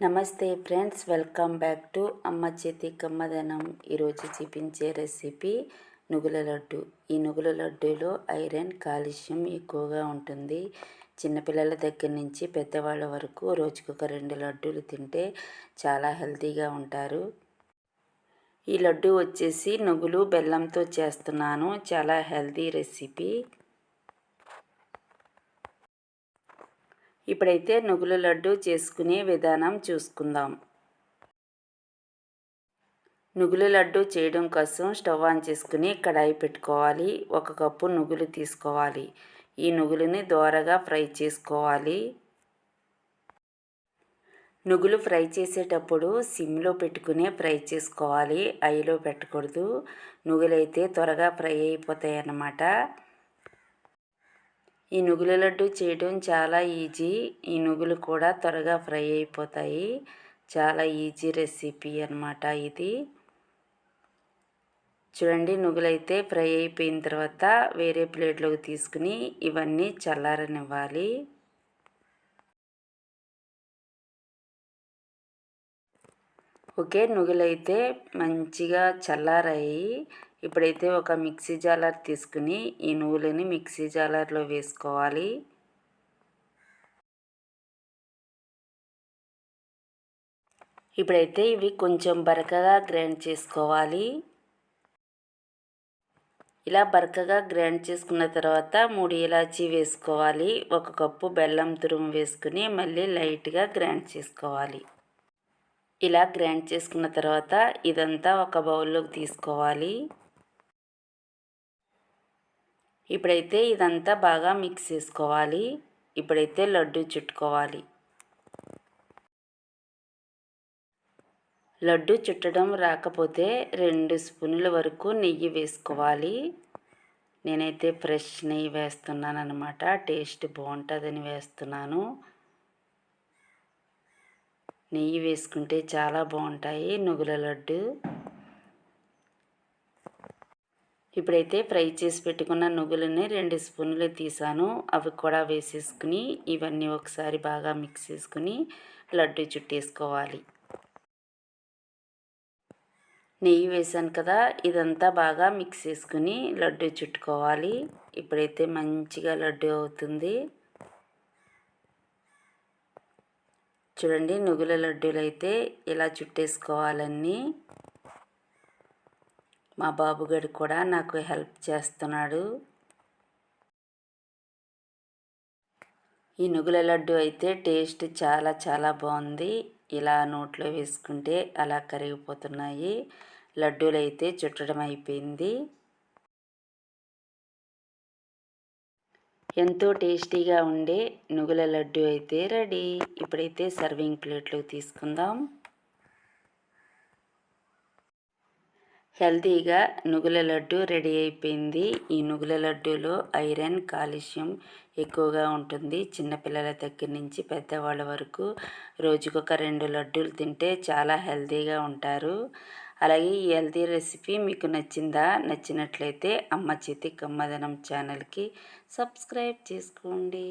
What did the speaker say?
నమస్తే friends welcome back to అమ్మ చేతి కమ్మదనం ఈరోజు చూపించే రెసిపీ నువ్వుల లడ్డు. ఈ నువ్వుల లడ్డూలో ఐరన్ కాల్షియం ఎక్కువగా ఉంటుంది. చిన్నపిల్లల దగ్గర నుంచి పెద్దవాళ్ళ వరకు రోజుకొక రెండు లడ్డూలు తింటే చాలా హెల్తీగా ఉంటారు. ఈ లడ్డు వచ్చేసి నువ్వులు బెల్లంతో చేస్తున్నాను. చాలా హెల్తీ రెసిపీ. ఇప్పుడైతే నువ్వుల లడ్డు చేసుకునే విధానం చూసుకుందాం. నువ్వుల లడ్డు చేయడం కోసం స్టవ్ ఆన్ చేసుకుని కడాయి పెట్టుకోవాలి. ఒక కప్పు నువ్వులు తీసుకోవాలి. ఈ నువ్వులని దోరగా ఫ్రై చేసుకోవాలి. నువ్వులు ఫ్రై చేసేటప్పుడు సిమ్లో పెట్టుకునే ఫ్రై చేసుకోవాలి. ఐలో పెట్టకూడదు. నువ్వులైతే త్వరగా ఫ్రై అయిపోతాయి అన్నమాట ఈ నువ్వుల లడ్డు చేయడం చాలా ఈజీ. ఈ నువ్వులు కూడా త్వరగా ఫ్రై అయిపోతాయి. చాలా ఈజీ రెసిపీ అనమాట ఇది. చూడండి నువ్వులైతే ఫ్రై అయిపోయిన తర్వాత వేరే ప్లేట్లోకి తీసుకుని ఇవన్నీ చల్లారనివ్వాలి. ఓకే నువ్వులైతే మంచిగా చల్లారాయి. ఇప్పుడైతే ఒక మిక్సీ జాలర్ తీసుకుని ఈ నువ్వులని మిక్సీ జాలర్లో వేసుకోవాలి. ఇప్పుడైతే ఇవి కొంచెం బరకగా గ్రైండ్ చేసుకోవాలి. ఇలా బరకగా గ్రైండ్ చేసుకున్న తర్వాత మూడు ఇలాచీ వేసుకోవాలి. ఒక కప్పు బెల్లం తురుము వేసుకుని మళ్ళీ లైట్గా గ్రైండ్ చేసుకోవాలి. ఇలా గ్రైండ్ చేసుకున్న తర్వాత ఇదంతా ఒక బౌల్లోకి తీసుకోవాలి. ఇప్పుడైతే ఇదంతా బాగా మిక్స్ చేసుకోవాలి. ఇప్పుడైతే లడ్డు చుట్టుకోవాలి. లడ్డు చుట్టడం రాకపోతే రెండు స్పూన్ల వరకు నెయ్యి వేసుకోవాలి. నేనైతే ఫ్రెష్ నెయ్యి వేస్తున్నాను అనమాట టేస్ట్ బాగుంటుందని వేస్తున్నాను. నెయ్యి వేసుకుంటే చాలా బాగుంటాయి నువ్వుల లడ్డు. ఇప్పుడైతే ఫ్రై చేసి పెట్టుకున్న నువ్వులని రెండు స్పూన్లు తీసాను. అవి కూడా వేసేసుకుని ఇవన్నీ ఒకసారి బాగా మిక్స్ చేసుకుని లడ్డు చుట్టేసుకోవాలి. నెయ్యి వేసాను కదా ఇదంతా బాగా మిక్స్ చేసుకుని లడ్డు చుట్టుకోవాలి. ఇప్పుడైతే మంచిగా లడ్డు అవుతుంది. చూడండి నువ్వుల లడ్డూలు అయితే ఇలా చుట్టేసుకోవాలన్నీ. మా బాబుగాడు కూడా నాకు హెల్ప్ చేస్తున్నాడు. ఈ నువ్వుల లడ్డు అయితే టేస్ట్ చాలా చాలా బాగుంది. ఇలా నోట్లో వేసుకుంటే అలా కరిగిపోతున్నాయి. లడ్డూలు అయితే చుట్టడం అయిపోయింది. ఎంతో టేస్టీగా ఉండే నువ్వుల లడ్డు అయితే రెడీ. ఇప్పుడైతే సర్వింగ్ ప్లేట్లో తీసుకుందాం. హెల్తీగా నువ్వుల లడ్డు రెడీ అయిపోయింది. ఈ నువ్వుల లడ్డూలో ఐరన్ కాల్షియం ఎక్కువగా ఉంటుంది. చిన్నపిల్లల దగ్గర నుంచి పెద్దవాళ్ళ వరకు రోజుకొక రెండు లడ్డూలు తింటే చాలా హెల్తీగా ఉంటారు. అలాగే ఈ హెల్తీ రెసిపీ మీకు నచ్చిందా? నచ్చినట్లయితే అమ్మ చేతి కమ్మదనం ఛానల్కి సబ్స్క్రైబ్ చేసుకోండి.